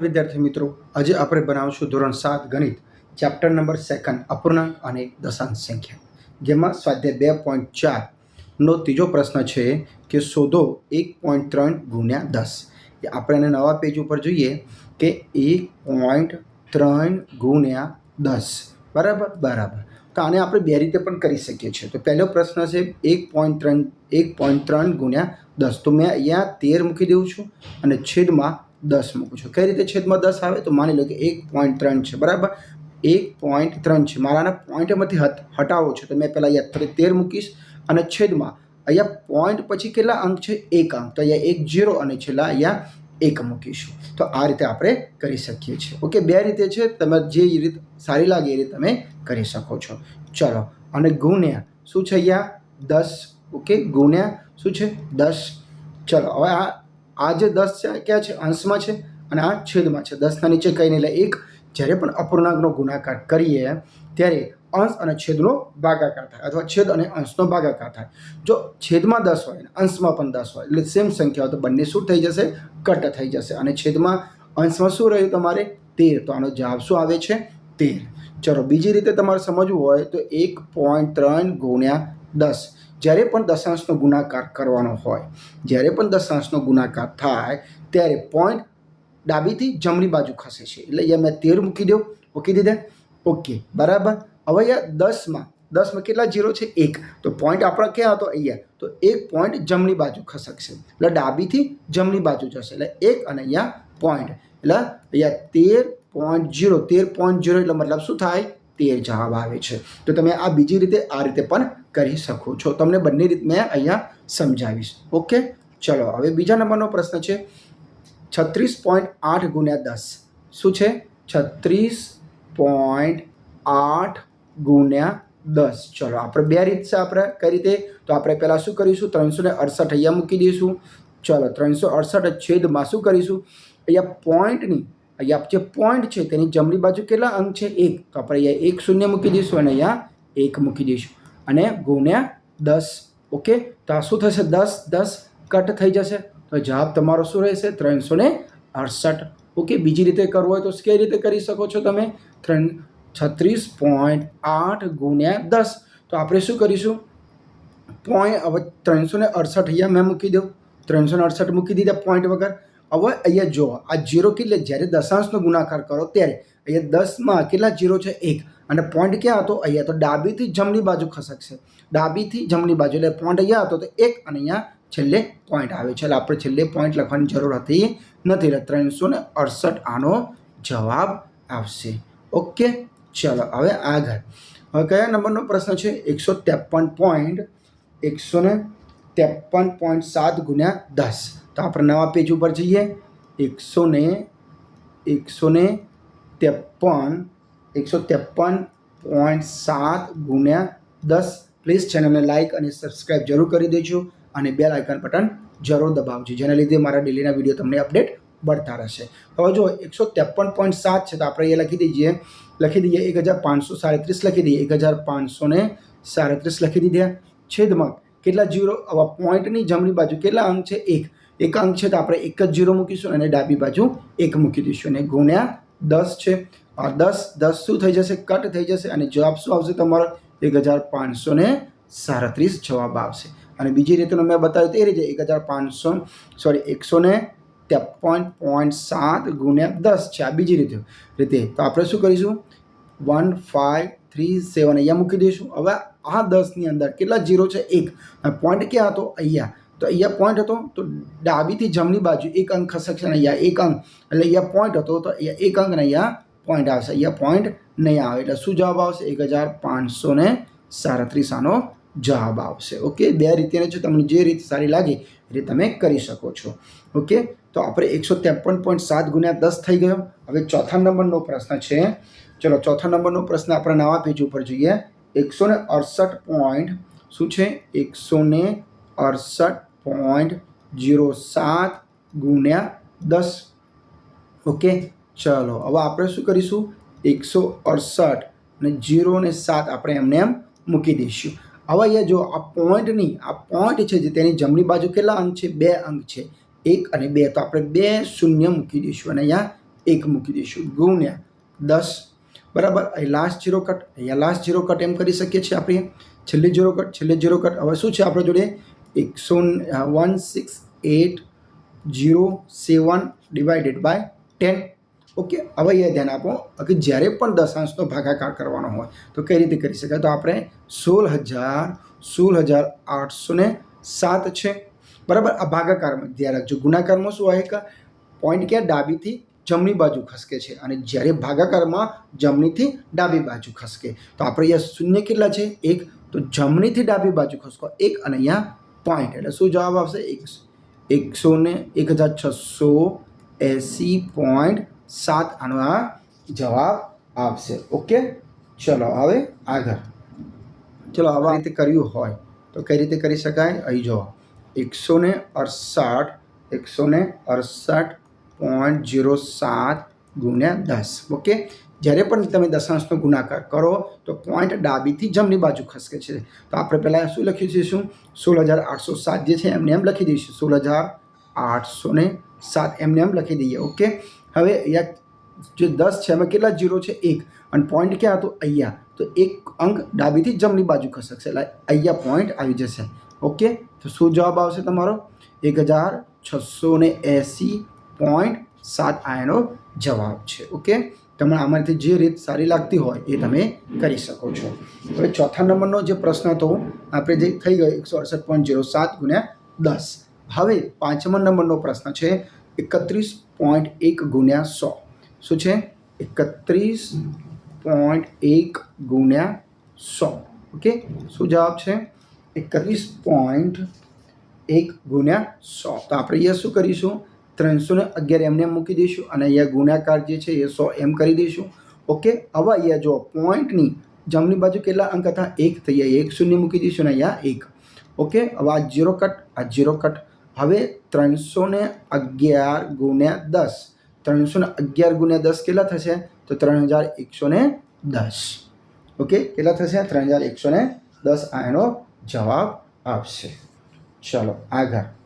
વિદ્યાર્થી મિત્રો, આજે આપણે બનાવશું ધોરણ સાત ગણિત ચેપ્ટર નંબર સેકન્ડ અપૂર્ણાંક અને દશાંશ સંખ્યા, જેમાં સ્વાધ્યાય બે પોઈન્ટ ચારનો ત્રીજો પ્રશ્ન છે કે શોધો એક પોઈન્ટ ત્રણ ગુણ્યા દસ. આપણે એને નવા પેજ ઉપર જોઈએ કે એક પોઈન્ટ ત્રણ ગુણ્યા દસ. બરાબર? બરાબર. તો આને આપણે બે રીતે પણ કરી શકીએ છીએ. તો પહેલો પ્રશ્ન છે એક પોઈન્ટ ત્રણ, એક પોઈન્ટ ત્રણ ગુણ્યા દસ. તો મેં અહીંયા તેર મૂકી દઉં છું અને છેદમાં દસ મૂકું છું. કઈ રીતે છેદમાં દસ આવે? તો માની લો કે એક પોઈન્ટ ત્રણ છે, બરાબર? એક પોઈન્ટ ત્રણ છે. મારાના પોઈન્ટમાંથી હટ હટાવો છો. તો મેં પહેલાં અહીંયા તેર મૂકીશ અને છેદમાં અહીંયા પોઈન્ટ પછી કેટલા અંક છે? એક અંક. તો અહીંયા એક જીરો અને છેલ્લા અહીંયા એક મૂકીશું. તો આ રીતે આપણે કરી શકીએ છીએ. ઓકે? બે રીતે છે. તમે જે રીત, સારી લાગે એ રીતે તમે કરી શકો છો. ચલો. અને ગુણ્યા. શું છે અહીંયા? દસ. ઓકે? ગુણ્યા. શું છે? દસ. ચલો. હવે આ આ જે દસ છે ક્યાં છે? અંશમાં છે અને આ છેદમાં છે. દસના નીચે કંઈ નહીં એટલે એક, જ્યારે પણ અપૂર્ણાંકનો ગુણાકાર કરીએ, ત્યારે અંશ અને છેદનો ભાગાકાર થાય અથવા છેદ અને અંશનો ભાગાકાર થાય. જો છેદમાં દસ હોય અંશમાં પણ દસ હોય, એટલે સેમ સંખ્યા હોય તો બંને શું થઈ જશે? કટ થઈ જશે. અને છેદમાં અંશમાં શું રહ્યું તમારે? તેર. તો આનો જવાબ શું આવે છે? તેર. ચલો, બીજી રીતે તમારે સમજવું હોય તો એક પોઈન્ટ ત્રણ ગુણ્યા દસ. જ્યારે પણ દશાંશનો ગુણાકાર કરવાનો હોય, જ્યારે પણ દશાંશનો ગુણાકાર થાય, ત્યારે પોઈન્ટ ડાબીથી જમણી બાજુ ખસે છે. એટલે અહીંયા મેં તેર મૂકી દઉં. મૂકી દીધા ઓકે બરાબર? હવે અહીંયા દસમાં દસમાં કેટલા જીરો છે? એક. તો પોઈન્ટ આપણો ક્યાં હતો? અહીંયા. તો એક પોઈન્ટ જમણી બાજુ ખસકશે. એટલે ડાબીથી જમણી બાજુ જશે. એટલે એક અને અહીંયા પોઈન્ટ એટલે અહીંયા તેર પોઈન્ટ જીરો તેર પોઈન્ટ જીરો એટલે મતલબ શું થાય? તેર જવાબ આવે છે. તો તમે આ બીજી રીતે આ રીતે પણ કરી શકો છો. તમને બંને રીત મેં અહીંયા સમજાવીશ. ઓકે? ચલો, હવે બીજા નંબરનો પ્રશ્ન છે. છત્રીસ પોઈન્ટ આઠ ગુણ્યા દસ. શું છે? છત્રીસ પોઈન્ટ આઠ ગુણ્યા દસ. ચલો, આપણે બે રીત છે આપણે કઈ રીતે? તો આપણે પહેલાં શું કરીશું? ત્રણસો ને અડસઠ અહીંયા મૂકી દઈશું. ચલો, ત્રણસો અડસઠ છેદમાં શું કરીશું? અહીંયા પોઈન્ટની અહીંયા જે પોઈન્ટ છે તેની જમણી બાજુ કેટલા અંક છે? એક. તો આપણે અહીંયા એક શૂન્ય મૂકી દઈશું અને અહીંયા એક મૂકી દઈશું. અને ગુણ્યા દસ. ઓકે? તો આ શું થશે? દસ દસ કટ થઈ જશે. તો જવાબ તમારો શું રહેશે? ત્રણસો ને અડસઠ. ઓકે? બીજી રીતે કરવું હોય તો કઈ રીતે કરી શકો છો તમે? ત્રણ, છત્રીસ પોઈન્ટ આઠ ગુણ્યા દસ. તો આપણે શું કરીશું? પોઈન્ટ હવે ત્રણસો ને અડસઠ અહીંયા મેં મૂકી દઉં. ત્રણસો ને અડસઠ મૂકી દીધા પોઈન્ટ વગર. હવે અહીંયા જો આ જીરો કેટલે? જ્યારે દશાંશનો ગુણાકાર કરો ત્યારે અહીંયા દસમાં કેટલા જીરો છે? એક. અને પોઈન્ટ ક્યાં હતો? અહીંયા તો ડાબીથી જમણી બાજુ ખસકશે. ડાબીથી જમણી બાજુ, એટલે પોઈન્ટ અહીંયા હતો તો એક અને અહીંયા છેલ્લે પોઈન્ટ આવે છે. એટલે આપણે છેલ્લે પોઈન્ટ લખવાની જરૂર હતી નથી. એટલે ત્રણસો ને અડસઠ આનો જવાબ આવશે. ઓકે, ચલો, હવે આગળ. હવે કયા નંબરનો પ્રશ્ન છે? એકસો ત્રેપન પોઈન્ટ એકસો ને ત્રેપન પોઈન્ટ સાત ગુણ્યા દસ. તો આપણે નવા પેજ ઉપર જઈએ. એકસો ને એકસો ને ત્રેપન એકસો ત્રેપન પોઈન્ટ સાત ગુણ્યા દસ. પ્લીઝ ચેનલને લાઇક અને સબસ્ક્રાઈબ જરૂર કરી દેજો અને બેલ આઇકન બટન જરૂર દબાવજો, જેના લીધે મારા ડેલીના વીડિયો તમને અપડેટ બળતા રહેશે. હવે જો એકસો ત્રેપન પોઈન્ટ સાત છે તો આપણે એ લખી દઈએ. લખી દઈએ એક હજાર પાંચસો સાડત્રીસ, લખી દઈએ એક હજાર પાંચસો ને સાડત્રીસ લખી દીધા. છેદમાં કેટલા જીરો પોઈન્ટની જમણી બાજુ કેટલા અંક છે? એક. એક અંક છે તો આપણે એક જ જીરો મૂકીશું અને ડાબી બાજુ એક મૂકી દઈશું. અને ગુણ્યા દસ છે. દસ દસ શું થઈ જશે? કટ થઈ જશે. અને જવાબ શું આવશે તમારો? એક હજાર પાંચસો સાડત્રીસ જવાબ આવશે. અને બીજી રીતનું મેં બતાવ્યું તે રીતે એક હજાર પાંચસો સોરી એકસો ને ત્રેપન પોઈન્ટ સાત ગુણ્યા દસ છે. આ બીજી રીતે રીતે. તો આપણે શું કરીશું? વન ફાઇવ થ્રી સેવન અહીંયા મૂકી દઈશું. હવે આ દસની અંદર કેટલા જીરો છે? એક. પોઈન્ટ ક્યાં હતો? અહીંયા. તો અહીંયા પોઈન્ટ હતો, તો ડાબીથી જમણી બાજુ એક અંક ખસકશે અને અહીંયા એક અંક. એટલે અહીંયા પોઈન્ટ હતો, તો અહીંયા એક અંક ને અહીંયા પોઈન્ટ આવશે. અહીંયા પોઈન્ટ નહીં આવે, એટલે શું જવાબ આવશે? એક હજાર પાંચસો ને સાડત્રીસ આનો જવાબ આવશે. ઓકે? બે રીતે છે તમને જે રીત સારી લાગે, એ તમે કરી શકો છો. ઓકે? તો આપણે એકસો ત્રેપન પોઈન્ટ સાત ગુણ્યા દસ થઈ ગયો. હવે ચોથા નંબરનો પ્રશ્ન છે. ચલો, ચોથા નંબરનો પ્રશ્ન આપણે નવા પેજ ઉપર જોઈએ. એકસો ને અડસઠ પોઈન્ટ શું છે? એકસો ને અડસઠ પોઈન્ટ જીરો સાત ગુણ્યા દસ ઓકે ચલો, હવે આપણે શું કરીશું? એકસો અડસઠ અને જીરો ને સાત આપણે એમને એમ મૂકી દઈશું. હવે અહીંયા જો આ પોઈન્ટની આ પોઈન્ટ છે જે તેની જમણી બાજુ કેટલા અંક છે? બે અંક છે. એક અને બે, તો આપણે બે શૂન્ય મૂકી દઈશું અને અહીંયા એક મૂકી દઈશું. ગુણ્યા દસ, બરાબર? અહીં લાસ્ટ જીરો કટ અહીંયા લાસ્ટ જીરો કટ એમ કરી શકીએ છીએ આપણે. છેલ્લી જીરો કટ છેલ્લી જીરો કટ હવે શું છે આપણા જોડે? એકસો one, six, eight, zero, seven, divided by ten. Okay, હવે એ ધ્યાન આપો કે જ્યારે પણ દશાંશનો ભાગાકાર કરવાનો હોય, તો કઈ રીતે કરી શકાય? તો આપણે સોળ હજાર સોળ હજાર આઠસો ને સાત છે. બરાબર? આ ભાગાકારમાં ધ્યાન રાખજો. ગુણાકારમાં શું હોય કે પોઈન્ટ ક્યાં? ડાબીથી જમણી બાજુ ખસકે છે. અને જ્યારે ભાગાકારમાં જમણીથી ડાબી બાજુ ખસકે. તો આપણે અહીંયા શૂન્ય કેટલા છે? એક. તો જમણીથી ડાબી બાજુ ખસકો. એક અને અહીંયા પોઈન્ટ એટલે શું જવાબ આવશે એક એકસો ને એક હજાર છસો એંસી પોઈન્ટ સાત આનો આ જવાબ આવશે ઓકે ચલો હવે આગળ ચલો આવા રીતે કર્યું હોય તો કઈ રીતે કરી શકાય અહીં જો એકસો ને અડસઠ એકસો ને અડસઠ પોઈન્ટ જીરો સાત ગુણ્યા દસ ઓકે જ્યારે પણ તમે દશાંશનો ગુણાકાર કરો, તો પોઈન્ટ ડાબીથી જમણી બાજુ ખસકે છે. તો આપણે પહેલાં શું લખી દઈશું? સોળ હજાર આઠસો સાત જે છે, એમને એમ લખી દઈશું. સોળ હજાર આઠસો ને સાત એમને એમ લખી દઈએ. ઓકે? હવે અહીંયા જે દસ છે, એમાં કેટલા જીરો છે? એક. અને પોઈન્ટ ક્યાં હતો? અહીંયા. તો એક અંક ડાબીથી જમણી બાજુ ખસકશે. એટલે અહીંયા પોઈન્ટ આવી જશે. ઓકે? તો શું જવાબ આવશે તમારો? એક હજાર છસો ને એંસી પોઈન્ટ સાત આનો જવાબ છે. ઓકે? તમને આમાંથી જે રીત સારી લાગતી હોય એ તમે કરી શકો છો. હવે ચોથા નંબરનો જે પ્રશ્ન હતો, આપણે જે થઈ ગયો એકસો અડસઠ પોઈન્ટ જીરો સાત ગુણ્યા દસ. હવે પાંચમા નંબરનો પ્રશ્ન છે, એકત્રીસ પોઈન્ટ એક ગુણ્યા સો. શું છે? એકત્રીસ પોઈન્ટ એક ગુણ્યા સો. ઓકે? શું જવાબ છે? એકત્રીસ પોઈન્ટ એક ગુણ્યા સો. તો આપણે અહીંયા શું કરીશું? ત્રણસો ને અગિયાર એમને મૂકી દઈશું અને અહીંયા ગુણાકાર જે છે એ સો એમ કરી દઈશું. ઓકે, હવે અહીંયા જો પોઈન્ટની જમણી બાજુ કેટલા અંક હતા? એક થઈ ગયા, એક શૂન્ય મૂકી દઈશું ને અહીંયા એક. ઓકે, હવે આ જીરો કટ આ જીરો કટ હવે ત્રણસો ને અગિયાર ગુણ્યા દસ. ત્રણસો ને અગિયાર ગુણ્યા દસ કેટલા થશે? તો ત્રણ હજાર એકસો ને દસ. ઓકે, કેટલા થશે? ત્રણ હજાર એકસો ને દસ. આ એનો જવાબ આવશે. ચલો, આગળ.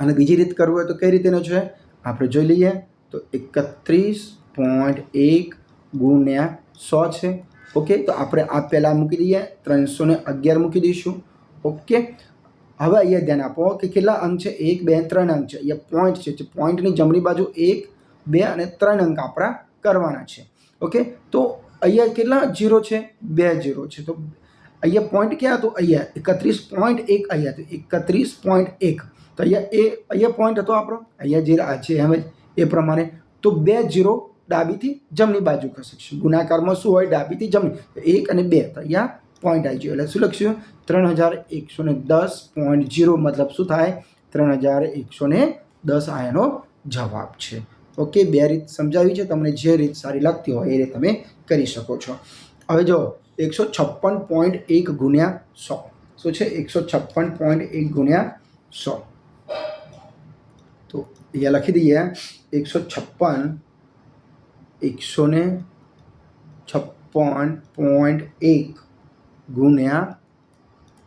અને બીજી રીત કરવું હોય તો કઈ રીતેનો છે? આપણે જોઈ લઈએ તો એકત્રીસ પોઈન્ટ એક ગુણ્યા સો છે. ઓકે, તો આપણે આ પહેલાં મૂકી દઈએ, ત્રણસો ને અગિયાર મૂકી દઈશું. ઓકે, હવે અહીંયા ધ્યાન આપો કે કેટલા અંક છે? એક, બે, ત્રણ અંક છે. અહીંયા પોઈન્ટ છે પોઈન્ટની જમણી બાજુ એક, બે અને ત્રણ અંક આપણા કરવાના છે. ઓકે, તો અહીંયા કેટલા જીરો છે? બે જીરો છે. તો અહીંયા પોઈન્ટ ક્યાં હતું? અહીંયા એકત્રીસ પોઈન્ટ એક અહીંયા હતું. એકત્રીસ પોઈન્ટ એક. તો અહીંયા એ, અહીંયા પોઈન્ટ હતો આપણો. અહીંયા જે આ છે એમ જ, એ પ્રમાણે. તો બે જીરો ડાબીથી જમણી બાજુ ખસકશે ગુણાકારમાં શું હોય? ડાબીથી જમણી. એક અને બે. તો અહીંયા પોઈન્ટ આવી ગયો. એટલે શું લખશું ત્રણ હજાર એકસો ને દસ પોઈન્ટ જીરો મતલબ શું થાય? ત્રણ હજાર એકસો ને દસ આ જવાબ છે. ઓકે, બે રીત સમજાવી છે. તમને જે રીત સારી લાગતી હોય એ રીત તમે કરી શકો છો. હવે જો, એકસો છપ્પન પોઈન્ટ એક ગુણ્યા સો. શું છે? એકસો છપ્પન પોઈન્ટ એક ગુણ્યા સો. તો અહીંયા લખી દઈએ એકસો છપ્પન એકસો ને છપ્પન પોઈન્ટ એક ગુણ્યા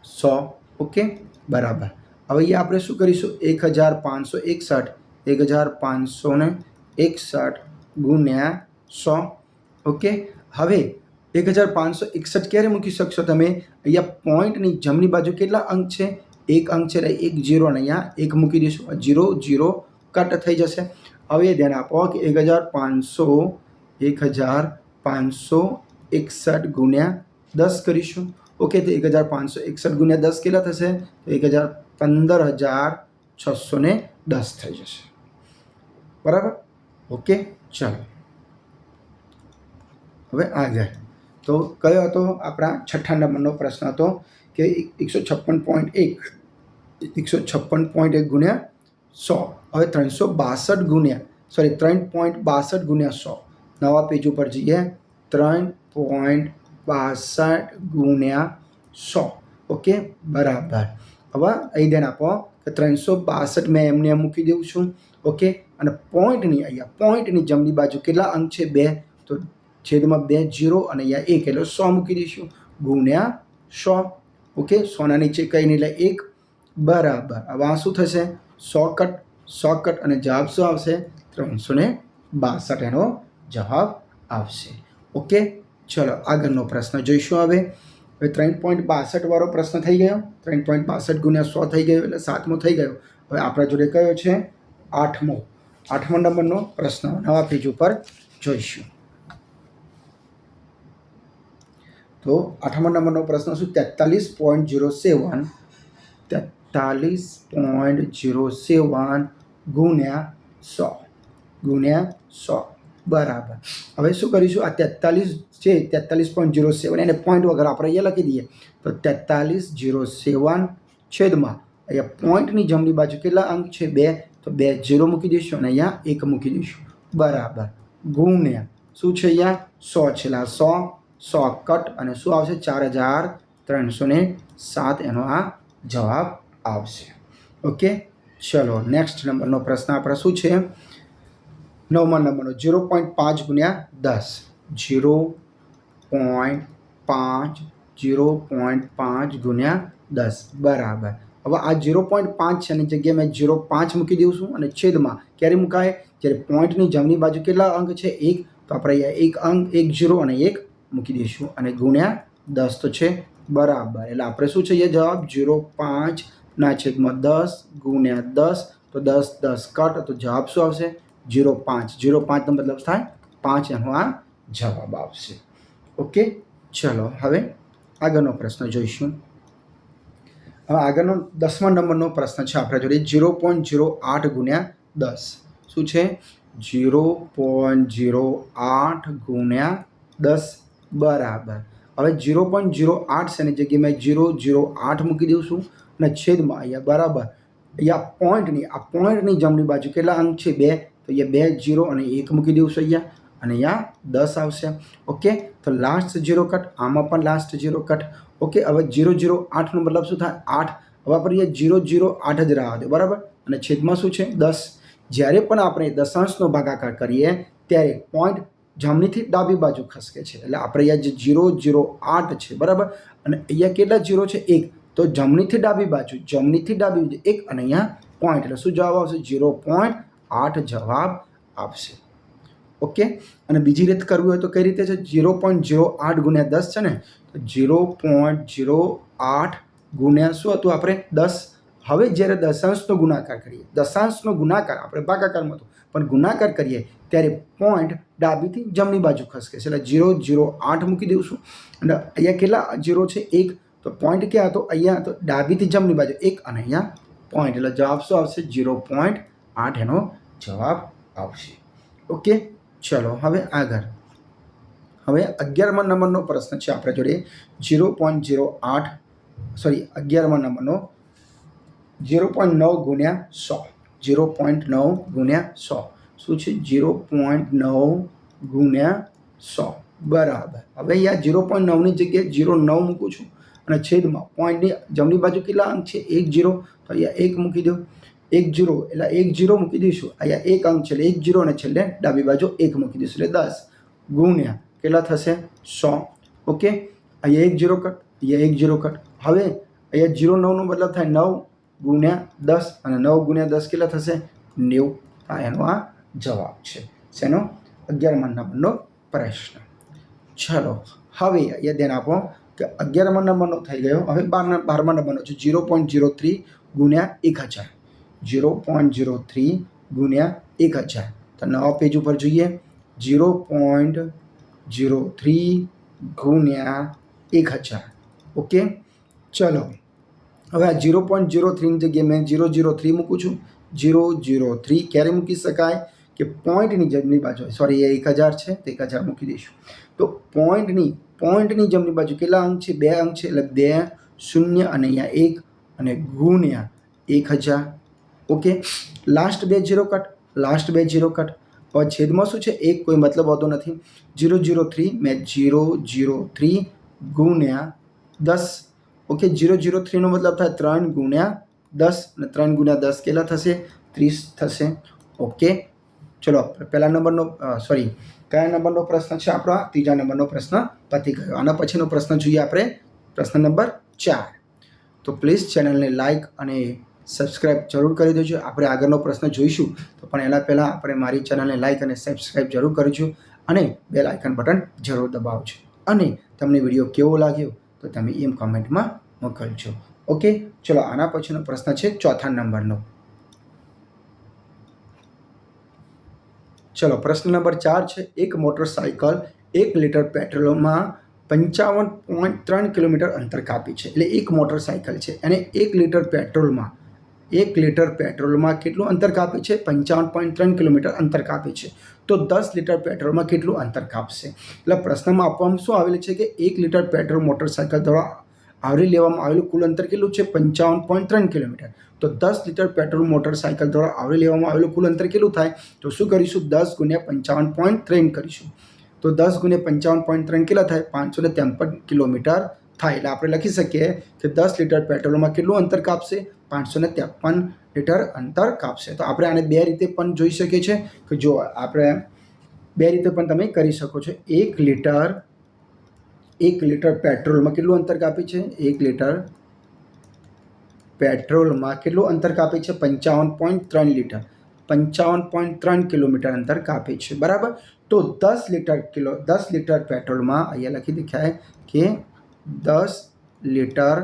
સો ઓકે બરાબર હવે અહીંયા આપણે શું કરીશું એક હજાર પાંચસો એકસઠ એક હજાર પાંચસો ને એકસઠ ગુણ્યા સો ઓકે હવે એક હજાર પાંચસો એકસઠ ક્યારે મૂકી શકશો તમે અહીંયા પોઈન્ટની જમણી બાજુ કેટલા અંક છે એક અંક છે એટલે એક જીરો અને અહીંયા એક મૂકી દઈશું જીરો જીરો કટ થઈ જશે. હવે ધ્યાન આપો કે એક હજાર પાંચસો એક હજાર પાંચસો એકસઠ ગુણ્યા દસ કરીશું. ઓકે તો એક હજાર પાંચસો એકસઠ ગુણ્યા દસ કેટલા થશે? તો એક હજાર પંદર હજાર છસો ને દસ થઈ જશે. બરાબર? ઓકે ચાલો. હવે આગળ. તો કયો હતો આપણા છઠ્ઠા નંબરનો પ્રશ્ન હતો કે એકસો છપ્પન પોઈન્ટ એક, એકસો છપ્પન પોઈન્ટ એક ગુણ્યા સો. હવે ત્રણસો બાસઠ ગુણ્યા સોરી ત્રણ પોઈન્ટ બાસઠ ગુણ્યા સો. નવા પેજ ઉપર જઈએ. ત્રણ પોઈન્ટ બાસઠ ગુણ્યા સો. ઓકે? બરાબર. હવે અહીં ધ્યાન આપો કે ત્રણસો બાસઠ મેં એમને એમ મૂકી દઉં છું. ઓકે? અને પોઈન્ટની અહીંયા પોઈન્ટની જમણી બાજુ કેટલા અંક છે? બે. તો છેદમાં બે જીરો અને અહીંયા એક એટલે સો મૂકી દઈશું. ગુણ્યા સો. ઓકે? સોના નીચે કંઈ નહીં એટલે એક. બરાબર. હવે આ શું થશે? સો કટ સો કટ અને જવાબ શું આવશે? ત્રણસો ને બાસઠ એનો જવાબ આવશે. ઓકે, ચલો, આગળનો પ્રશ્ન જોઈશું હવે. હવે ત્રણ પોઈન્ટ બાસઠ વાળો પ્રશ્ન થઈ ગયો. ત્રણ પોઈન્ટ બાસઠ ગુણ્યા સો થઈ ગયો એટલે સાતમો થઈ ગયો. હવે આપણા જોડે કયો છે? આઠમો. આઠમો નંબરનો પ્રશ્ન નવા પેજ ઉપર જોઈશું. તો આઠમા નંબરનો પ્રશ્ન શું? તેતાલીસ પોઈન્ટ ઝીરો સેવન. તેતાલીસ પોઈન્ટ જીરો સેવન ગુણ્યા સો ગુણ્યા સો. બરાબર. હવે શું કરીશું? આ તેતાલીસ છે, તેતાલીસ પોઈન્ટ જીરો સેવન એને પોઈન્ટ વગર આપણે અહીંયા લખી દઈએ. તો તેતાલીસ જીરો સેવન છેદમાં અહીંયા પોઈન્ટની જમણી બાજુ કેટલા અંક છે? બે. તો બે જીરો મૂકી દઈશું અને અહીંયા એક મૂકી દઈશું. બરાબર. ગુણ્યા. શું છે અહીંયા? સો છેલ્લા સો સો કટ. અને શું આવશે? ચાર હજાર ત્રણસો સાત. એનો આ જવાબ આવશે. ઓકે? ચલો નેક્સ્ટ નંબરનો પ્રશ્ન આપણે શું છે? નવમા નંબરનો જીરો પોઈન્ટ પાંચ ગુણ્યા દસ. ઝીરો પોઈન્ટ પાંચ જીરો પોઈન્ટ પાંચ ગુણ્યા દસ. બરાબર. હવે આ જીરો પોઈન્ટ પાંચ છે એની જગ્યાએ મેં ઝીરો પાંચ મૂકી દઉં છું અને છેદમાં ક્યારે મુકાય? જ્યારે પોઈન્ટની જમણી બાજુ કેટલા અંક છે? એક. તો આપણે અહીંયા એક અંક, એક જીરો અને એક મૂકી દઈશું અને ગુણ્યા દસ તો છે બરાબર. એટલે આપણે શું છે? જવાબ જીરો પાંચના છેદમાં દસ ગુણ્યા દસ, તો દસ દસ કટ, તો જવાબ શું આવશે? જીરો પાંચ. જીરો પાંચનો મતલબ થાય પાંચ એનો આ જવાબ આવશે. ઓકે? ચલો, હવે આગળનો પ્રશ્ન જોઈશું. હવે આગળનો દસમા નંબરનો પ્રશ્ન છે આપણા જોડે. જીરો પોઈન્ટ જીરો આઠ ગુણ્યા દસ. શું છે? જીરો પોઈન્ટ જીરો આઠ ગુણ્યા દસ બરાબર. હવે જીરો પોઈન્ટ જીરો આઠ છે એની જગ્યાએ મેં જીરો જીરો આઠ મૂકી દઉં છું અને છેદમાં અહીંયા બરાબર અહીંયા પોઈન્ટની આ પોઈન્ટની જમણી બાજુ કેટલા અંક છે? બે. તો અહીંયા બે જીરો અને એક મૂકી દઉં છું અહીંયા. અને અહીંયા દસ આવશે. ઓકે? તો લાસ્ટ જીરો કટ આમાં પણ લાસ્ટ જીરો કટ ઓકે? હવે જીરો જીરો આઠનો મતલબ શું થાય? આઠ. હવે આપણે અહીંયા જીરો જીરો આઠ જ રહ્યા છે બરાબર? અને છેદમાં શું છે? દસ. જ્યારે પણ આપણે દશાંશનો ભાગાકાર કરીએ, ત્યારે પોઈન્ટ જમણીથી ડાબી બાજુ ખસકે છે. એટલે આપણે અહીંયા જે જીરો જીરો, આઠ છે, બરાબર? અને અહીંયા કેટલા જીરો છે? એક. તો જમણીથી ડાબી બાજુ જમણીથી ડાબી બાજુ, એક અને અહીંયા પોઈન્ટ એટલે શું જવાબ આવશે? જીરો પોઈન્ટ આઠ જવાબ આપશે. ઓકે? અને બીજી રીત કરવી હોય તો કઈ રીતે છે? જીરો પોઈન્ટ જીરો આઠ ગુણ્યા દસ છે ને? તો જીરો પોઈન્ટ જીરો આઠ ગુણ્યા શું હતું આપણે? દસ. હવે જ્યારે દશાંશનો ગુણાકાર કરીએ. દશાંશનો ગુણાકાર, આપણે ભાગાકારમાં હતું પણ ગુણાકાર કરીએ, ત્યારે પોઈન્ટ ડાબીથી જમણી બાજુ ખસકે છે. એટલે જીરો જીરો, આઠ મૂકી દઈશું અને અહીંયા કેટલા જીરો છે? એક. તો પોઈન્ટ ક્યાં હતો? અહીંયા. તો ડાબીથી જમણી બાજુ એક અને અહીંયા પોઈન્ટ એટલે જવાબ શું આવશે? જીરો પોઈન્ટ આઠ એનો જવાબ આવશે. ઓકે? ચલો, હવે આગળ. હવે અગિયારમા નંબરનો પ્રશ્ન છે આપણા જોડે. જીરો પોઈન્ટ જીરો આઠ. સોરી અગિયારમા નંબરનો. જીરો પોઈન્ટ નવ ગુણ્યા સો. જીરો પોઈન્ટ નવ ગુણ્યા સો. શું છે? જીરો પોઈન્ટ નવ ગુણ્યા સો. બરાબર. હવે અહીંયા જીરો પોઈન્ટ નવની જગ્યાએ જીરો નવ મૂકું છું અને છેદમાં પોઈન્ટની જમણી બાજુ કેટલા અંક છે? એક જીરો તો અહીંયા એક મૂકી દો. એક જીરો એટલે એક જીરો મૂકી દઈશું. અહીંયા એક અંક છે એક જીરો અને છેલ્લે ડાબી બાજુ એક મૂકી દઈશું. એટલે દસ ગુણ્યા કેટલા થશે? સો. ઓકે? અહીંયા એક જીરો કટ, અહીંયા એક જીરો કટ. હવે અહીંયા જીરો નવનો મતલબ થાય નવ ગુણ્યા દસ. અને નવ ગુણ્યા દસ કેટલા થશે? નેવું. આ એનો આ જવાબ છે. શેનો? અગિયારમાં નંબરનો પ્રશ્ન. ચલો, હવે અહીંયા ધ્યાન આપો કે અગિયારમા નંબરનો થઈ ગયો. હવે બારના, બારમા નંબરનો છે. જીરો પોઈન્ટ જીરો થ્રી ગુણ્યા એક હજાર. જીરો પોઈન્ટ જીરો થ્રી ગુણ્યા એક હજાર. તો નવા પેજ ઉપર જોઈએ. જીરો પોઈન્ટ જીરો થ્રી ગુણ્યા એક હજાર. ઓકે? ચલો, હવે આ જીરો પોઈન્ટ જીરો થ્રીની જગ્યાએ મેં જીરો જીરો થ્રી મૂકું છું. જીરો જીરો થ્રી ક્યારે મૂકી શકાય? કે પોઈન્ટની જમણી બાજુ સોરી એ એક હજાર છે, તો એક હજાર મૂકી દઈશું. તો પોઈન્ટની પોઈન્ટની જમણી બાજુ કેટલા અંક છે? બે અંક છે, એટલે બે શૂન્ય અને અહીંયા એક અને ગુણ્યા એક હજાર. ઓકે લાસ્ટ બે જીરો કટ લાસ્ટ બે જીરો કટ હવે છેદમાં શું છે? એક કોઈ મતલબ હોતો નથી. જીરો જીરો થ્રી મેં જીરો જીરો થ્રી ગુણ્યા દસ. ઓકે જીરો જીરો થ્રીનો મતલબ થાય ત્રણ ગુણ્યા દસ. અને ત્રણ ગુણ્યા દસ કેટલા થશે? ત્રીસ થશે. ઓકે ચલો, પહેલા નંબરનો સોરી કયા નંબરનો પ્રશ્ન છે આપણો? ત્રીજા નંબરનો પ્રશ્ન પતી ગયો. આના પછીનો પ્રશ્ન જોઈએ આપણે. પ્રશ્ન નંબર ચાર. તો પ્લીઝ ચેનલને લાઇક અને સબસ્ક્રાઇબ જરૂર કરી દેજો. આપણે આગળનો પ્રશ્ન જોઈશું, તો પણ એના પહેલાં આપણે મારી ચેનલને લાઇક અને સબસ્ક્રાઇબ જરૂર કરજો અને બેલ આઇકન બટન જરૂર દબાવજો. અને તમને વીડિયો કેવો લાગ્યો, તો તમે એમ કમેન્ટમાં મોકલજો. ઓકે ચલો, આના પછીનો પ્રશ્ન છે ચોથા નંબરનો. ચલો, પ્રશ્ન નંબર ચાર છે. એક મોટરસાઇકલ એક લીટર પેટ્રોલમાં પંચાવન પોઈન્ટ ત્રણ કિલોમીટર અંતર કાપી છે. એટલે એક મોટરસાયકલ છે. અને એક લીટર પેટ્રોલમાં, એક લીટર પેટ્રોલમાં કેટલું અંતર કાપે છે? પંચાવન પોઈન્ટ ત્રણ કિલોમીટર અંતર કાપે છે. તો દસ લીટર પેટ્રોલમાં કેટલું અંતર કાપશે? એટલે પ્રશ્નમાં આપવામાં શું આવેલું છે કે એક લીટર પેટ્રોલ મોટરસાયકલ દ્વારા આવરી લેવામાં આવેલું કુલ અંતર કેટલું છે? પંચાવન પોઈન્ટ ત્રણ કિલોમીટર. તો દસ લીટર પેટ્રોલ મોટરસાયકલ દ્વારા આવરી લેવામાં આવેલું કુલ અંતર કેટલું થાય? તો શું કરીશું? દસ ગુણ્યા પંચાવન પોઈન્ટ ત્રણ કરીશું. તો દસ ગુણ્યા પંચાવન પોઈન્ટ ત્રણ કેટલા થાય? પાંચસો ને ત્રેપન કિલોમીટર થાય. એટલે આપણે લખી શકીએ કે દસ લીટર પેટ્રોલમાં કેટલું અંતર કાપશે? પાંચસો ને ત્રેપન લીટર અંતર કાપશે. તો આપણે આને બે રીતે પણ જોઈ શકીએ છીએ કે જો આપણે બે રીતે પણ તમે કરી શકો છો. એક લીટર એક લીટર પેટ્રોલમાં કેટલું અંતર કાપે છે એક લીટર પેટ્રોલમાં કેટલું અંતર કાપે છે પંચાવન પોઈન્ટ ત્રણ લીટર પંચાવન પોઈન્ટ ત્રણ કિલોમીટર અંતર કાપે છે બરાબર તો દસ લીટર કિલો દસ લીટર પેટ્રોલમાં અહીંયા લખી દેખાય કે દસ લીટર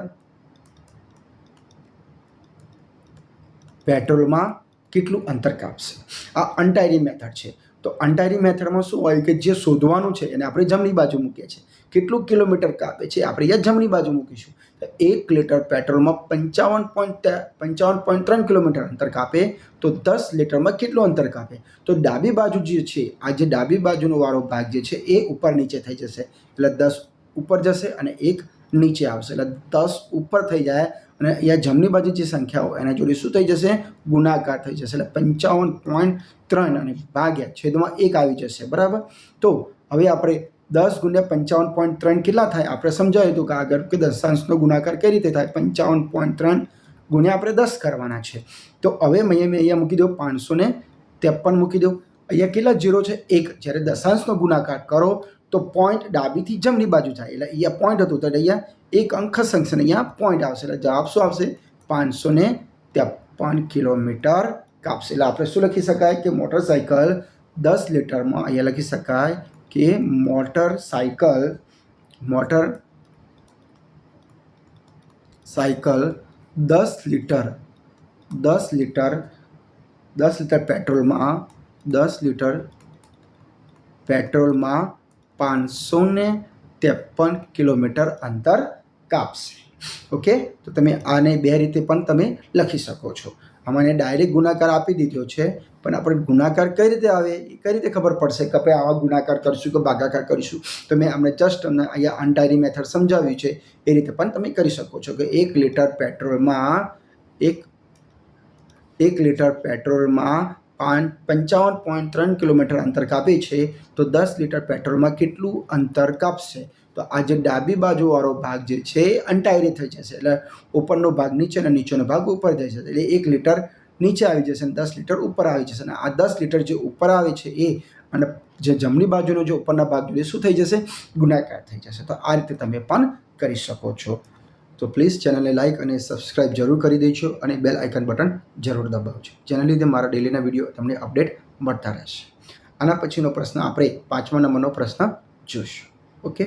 પેટ્રોલમાં કેટલું અંતર કાપશે આ અનટાયરી મેથડ છે તો અનટાયરી મેથડમાં શું હોય કે જે શોધવાનું છે એને આપણે જમણી બાજુ મૂકીએ છીએ. કેટલું કિલોમીટર કાપે છે આપણે અહીંયા જમણી બાજુ મૂકીશું. તો એક લીટર પેટ્રોલમાં પંચાવન પોઈન્ટ પંચાવન પોઈન્ટ ત્રણ કિલોમીટર અંતર કાપે. તો દસ લીટરમાં કેટલું અંતર કાપે? તો ડાબી બાજુ જે છે, આ જે ડાબી બાજુનો વાળો ભાગ જે છે એ ઉપર નીચે થઈ જશે. એટલે દસ ઉપર જશે અને એક નીચે આવશે. એટલે દસ ઉપર થઈ જાય અને અહીંયા જમણી બાજુ જે સંખ્યા હોય એના જોડે શું થઈ જશે? ગુણાકાર થઈ જશે. એટલે પંચાવન પોઈન્ટ ત્રણ અને ભાગ્યા છેદમાં એક આવી જશે, બરાબર? તો હવે આપણે દસ ગુણ્યા પંચાવન પોઈન્ટ ત્રણ કેટલા થાય? આપણે સમજાવ્યું હતું કે આગળ કે દશાંશનો ગુણાકાર કઈ રીતે થાય? પંચાવન પોઈન્ટ ત્રણ ગુણ્યા આપણે દસ કરવાના છે. તો હવે મેં મેં અહીંયા મૂકી દો પાંચસો ને ત્રેપન મૂકી દો. અહીંયા કેટલા જીરો છે? એક. જ્યારે દશાંશનો ગુણાકાર કરો, તો પોઈન્ટ ડાબીથી જમણી બાજુ થાય. એટલે અહીંયા પોઈન્ટ હતું, તો અહીંયા એક અંક સંખ્યા અહીંયા પોઈન્ટ આવશે. એટલે જવાબ શું આવશે? પાંચસો ને ત્રેપન કિલોમીટર કાપશે. એટલે આપણે શું લખી શકાય કે મોટરસાયકલ દસ લીટરમાં અહીંયા લખી શકાય કે મોટર સાયકલ મોટર સાયકલ દસ લીટર દસ લીટર દસ લીટર પેટ્રોલમાં, દસ લીટર પેટ્રોલમાં પાંચસો ને ત્રેપન કિલોમીટર અંતર કાપશે. ઓકે? તો તમે આને બે રીતે પણ તમે લખી શકો છો. આમાં ડાયરેક્ટ ગુણાકાર આપી દીધો છે. પણ આપણે ગુણાકાર કઈ રીતે આવે? એ કઈ રીતે ખબર પડશે કે આપણે આવા ગુણાકાર કરીશું કે ભાગાકાર કરીશું? તો મેં અમને જસ્ટ તમને અહીંયા અનટાયરી મેથડ સમજાવ્યું છે. એ રીતે પણ તમે કરી શકો છો કે એક લીટર પેટ્રોલમાં એક એક લીટર પેટ્રોલમાં પંચાવન પોઈન્ટ ત્રણ કિલોમીટર અંતર કાપે છે, તો દસ લીટર પેટ્રોલમાં કેટલું અંતર કાપશે? તો આ જે ડાબી બાજુવાળો ભાગ જે છે, એ અનટાયરી થઈ જશે. એટલે ઉપરનો ભાગ નીચે અને નીચેનો ભાગ ઉપર થઈ જશે. એટલે એક લીટર નીચે આવી જશે અને દસ લીટર ઉપર આવી જશે. અને આ દસ લીટર જે ઉપર આવે છે, એ અને જે જમણી બાજુનો જે ઉપરના ભાગ જોઈએ શું થઈ જશે? ગુણાકાર થઈ જશે. તો આ રીતે તમે પણ કરી શકો છો. તો પ્લીઝ ચેનલને લાઇક અને સબસ્ક્રાઇબ જરૂર કરી દેજો અને બેલ આઇકન બટન જરૂર દબાવજો. જેના લીધે મારા ડેલીના વીડિયો તમને અપડેટ મળતા રહેશે. આના પછીનો પ્રશ્ન આપણે પાંચમા નંબરનો પ્રશ્ન જોઈશું ઓકે